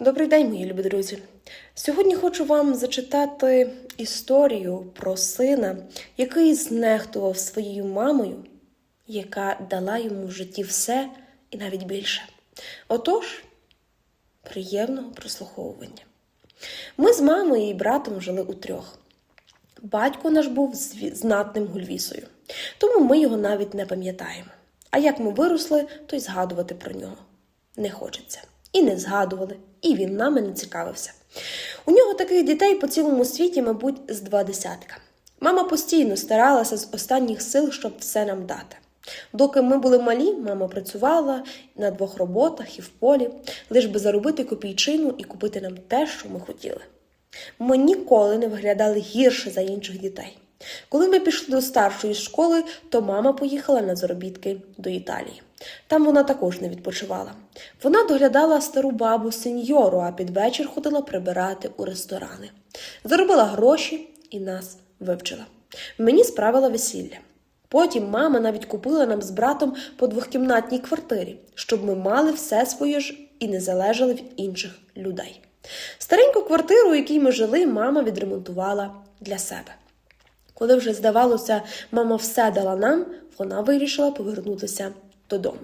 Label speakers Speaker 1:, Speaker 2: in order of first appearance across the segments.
Speaker 1: Добрий день, мої любі друзі. Сьогодні хочу вам зачитати історію про сина, який знехтував своєю мамою, яка дала йому в житті все і навіть більше. Отож, приємного прослуховування. Ми з мамою і братом жили у трьох. Батько наш був знатним гульвісою, тому ми його навіть не пам'ятаємо. А як ми виросли, то й згадувати про нього не хочеться. І не згадували, і він нами не цікавився. У нього таких дітей по цілому світі, мабуть, з два десятка. Мама постійно старалася з останніх сил, щоб все нам дати. Доки ми були малі, мама працювала на двох роботах і в полі, лиш би заробити копійчину і купити нам те, що ми хотіли. Ми ніколи не виглядали гірше за інших дітей. Коли ми пішли до старшої школи, то мама поїхала на заробітки до Італії. Там вона також не відпочивала. Вона доглядала стару бабу сеньору, а під вечір ходила прибирати у ресторани. Заробила гроші і нас вивчила. Мені справила весілля. Потім мама навіть купила нам з братом по двохкімнатній квартирі, щоб ми мали все своє ж і не залежали від інших людей. Стареньку квартиру, у якій ми жили, мама відремонтувала для себе. Коли вже здавалося, мама все дала нам, вона вирішила повернутися додому.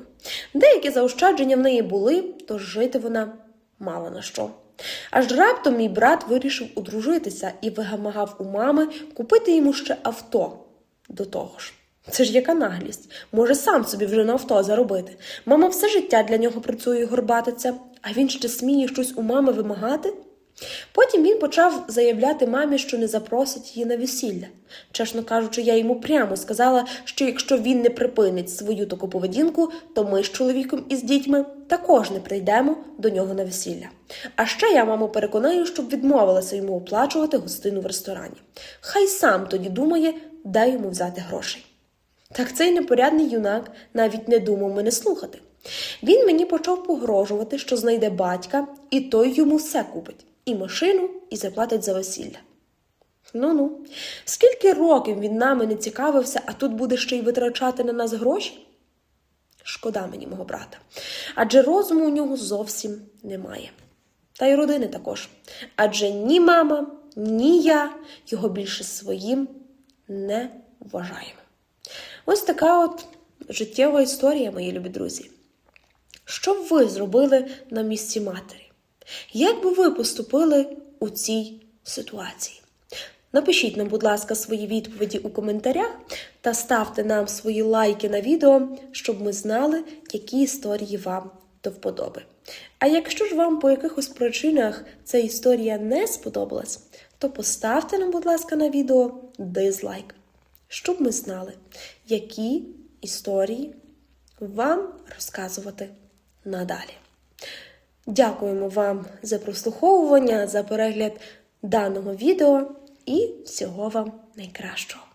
Speaker 1: Деякі заощадження в неї були, тож жити вона мала на що. Аж раптом мій брат вирішив одружитися і вимагав у мами купити йому ще авто до того ж. Це ж яка наглість. Може сам собі вже на авто заробити. Мама все життя для нього працює і горбатиться, а він ще сміє щось у мами вимагати. Потім він почав заявляти мамі, що не запросить її на весілля. Чесно кажучи, я йому прямо сказала, що якщо він не припинить свою таку поведінку, то ми з чоловіком і з дітьми також не прийдемо до нього на весілля. А ще я маму переконаю, щоб відмовилася йому оплачувати гостину в ресторані. Хай сам тоді думає, де йому взяти грошей. Так цей непорядний юнак навіть не думав мене слухати. Він мені почав погрожувати, що знайде батька, і той йому все купить і машину, і заплатить за весілля. Ну ну, скільки років він нами не цікавився, а тут буде ще й витрачати на нас гроші? Шкода мені мого брата. Адже розуму у нього зовсім немає. Та й родини також. Адже ні мама, ні я його більше своїм не вважаємо. Ось така от життєва історія, мої любі друзі. Що б ви зробили на місці матері? Як би ви поступили у цій ситуації? Напишіть нам, будь ласка, свої відповіді у коментарях та ставте нам свої лайки на відео, щоб ми знали, які історії вам до вподоби. А якщо ж вам по якихось причинах ця історія не сподобалась, то поставте нам, будь ласка, на відео дизлайк, щоб ми знали, які історії вам розказувати надалі. Дякуємо вам за прослуховування, за перегляд даного відео і всього вам найкращого.